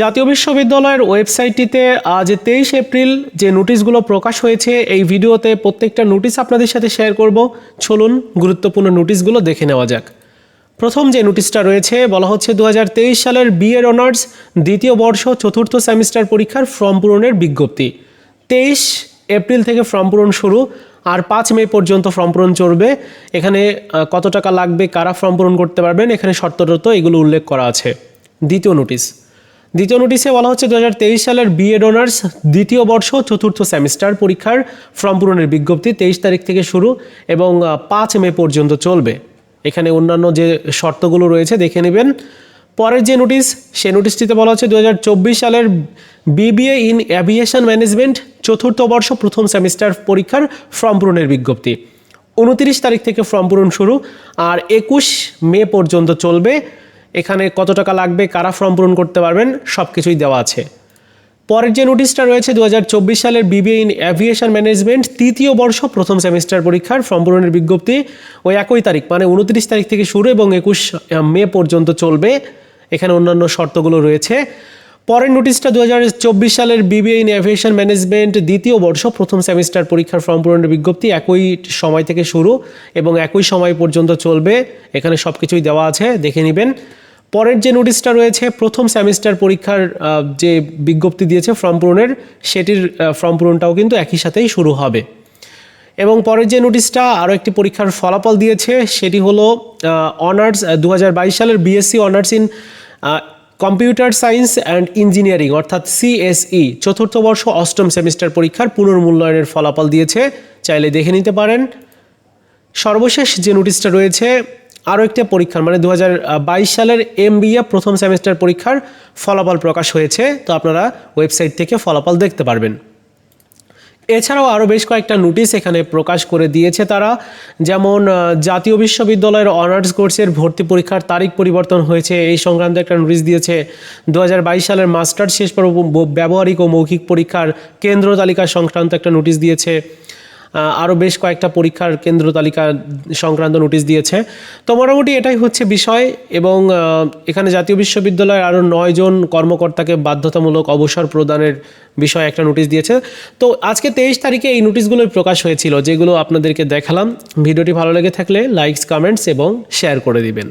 জাতীয় বিশ্ববিদ্যালয়ের ওয়েবসাইটটিতে আজ তেইশ এপ্রিল যে নোটিশগুলো প্রকাশ হয়েছে, এই ভিডিওতে প্রত্যেকটা নোটিশ আপনাদের সাথে শেয়ার করব। চলুন গুরুত্বপূর্ণ নোটিশগুলো দেখে নেওয়া যাক। প্রথম যে নোটিশটা রয়েছে, বলা হচ্ছে দু হাজার তেইশ সালের বিএড অনার্স দ্বিতীয় বর্ষ চতুর্থ সেমিস্টার পরীক্ষার ফর্ম পূরণের বিজ্ঞপ্তি। তেইশ এপ্রিল থেকে ফর্ম পূরণ শুরু, আর পাঁচ মে পর্যন্ত ফর্ম পূরণ চলবে। এখানে কত টাকা লাগবে, কারা ফর্ম পূরণ করতে পারবেন, এখানে শর্তরত এগুলো উল্লেখ করা আছে। দ্বিতীয় নোটিশ দ্বিতীয় নোটিশে বলা হচ্ছে দু হাজার তেইশ সালের বিএড অনার্স দ্বিতীয় বর্ষ চতুর্থ সেমিস্টার পরীক্ষার ফর্ম পূরণের বিজ্ঞপ্তি তেইশ তারিখ থেকে শুরু এবং পাঁচ মে পর্যন্ত চলবে। এখানে অন্যান্য যে শর্তগুলো রয়েছে দেখে নেবেন। পরের যে নোটিশ সেই নোটিশটিতে বলা হচ্ছে দু হাজার চব্বিশ সালের বিবিএ ইন অ্যাভিয়েশন ম্যানেজমেন্ট চতুর্থ বর্ষ প্রথম সেমিস্টার পরীক্ষার ফর্ম পূরণের বিজ্ঞপ্তি। উনতিরিশ তারিখ থেকে ফর্ম পূরণ শুরু আর একুশ মে পর্যন্ত চলবে। এখানে কত টাকা লাগবে, কারা ফর্ম পূরণ করতে পারবেন সব কিছুই দেওয়া আছে। পরের যে নোটিশটা রয়েছে দু হাজার চব্বিশ সালের বিবিএ ইন অ্যাভিয়েশন ম্যানেজমেন্ট তৃতীয় বর্ষ প্রথম সেমিস্টার পরীক্ষার ফর্ম পূরণের বিজ্ঞপ্তি ওই একই তারিখ মানে উনত্রিশ তারিখ থেকে শুরু এবং একুশ মে পর্যন্ত চলবে। এখানে অন্যান্য শর্তগুলো রয়েছে। পরের নোটিশটা দু হাজার চব্বিশ সালের বিবিএ ইন অ্যাভিয়েশন ম্যানেজমেন্ট দ্বিতীয় বর্ষ প্রথম সেমিস্টার পরীক্ষার ফর্ম পূরণের বিজ্ঞপ্তি একই সময় থেকে শুরু এবং একই সময় পর্যন্ত চলবে। এখানে সব কিছুই দেওয়া আছে, দেখে নেবেন। পরের যে নোটিশটা রয়েছে, প্রথম সেমিস্টার পরীক্ষার যে বিজ্ঞপ্তি দিয়েছে ফর্ম পূরণের, সেটির ফর্ম পূরণটাও কিন্তু একই সাথেই শুরু হবে। এবং পরের যে নোটিশটা আরও একটি পরীক্ষার ফলাফল দিয়েছে, সেটি হলো অনার্স দু হাজার বাইশ সালের BSc honours in computer science and engineering অর্থাৎ সিএসই চতুর্থ বর্ষ অষ্টম সেমিস্টার পরীক্ষার পুনর্মূল্যায়নের ফলাফল দিয়েছে। চাইলে দেখে নিতে পারেন। সর্বশেষ যে নোটিশটা রয়েছে, আরও একটা পরীক্ষার মানে দু হাজার বাইশ সালের এম প্রথম সেমিস্টার পরীক্ষার ফলাফল প্রকাশ হয়েছে, তো আপনারা ওয়েবসাইট থেকে ফলাফল দেখতে পারবেন। এছাড়াও আরও বেশ কয়েকটা নোটিশ এখানে প্রকাশ করে দিয়েছে তারা, যেমন জাতীয় বিশ্ববিদ্যালয়ের অনার্স কোর্সের ভর্তি পরীক্ষার তারিখ পরিবর্তন হয়েছে, এই সংক্রান্ত একটা নোটিশ দিয়েছে। দু হাজার বাইশ সালের মাস্টার্স শেষ পর্ব ব্যবহারিক ও মৌখিক পরীক্ষার কেন্দ্র তালিকা সংক্রান্ত একটা নোটিশ দিয়েছে। আরও বেশ কয়েকটা পরীক্ষার কেন্দ্র তালিকা সংক্রান্ত নোটিশ দিয়েছে। তো মোটামুটি এটাই হচ্ছে বিষয় এবং এখানে জাতীয় বিশ্ববিদ্যালয়ের আরও নয়জন কর্মকর্তাকে বাধ্যতামূলক অবসর প্রদানের বিষয়ে একটা নোটিশ দিয়েছে। তো আজকে তেইশ তারিখে এই নোটিশগুলোই প্রকাশ হয়েছিল, যেগুলো আপনাদেরকে দেখালাম। ভিডিওটি ভালো লেগে থাকলে লাইকস কমেন্টস এবং শেয়ার করে দিবেন।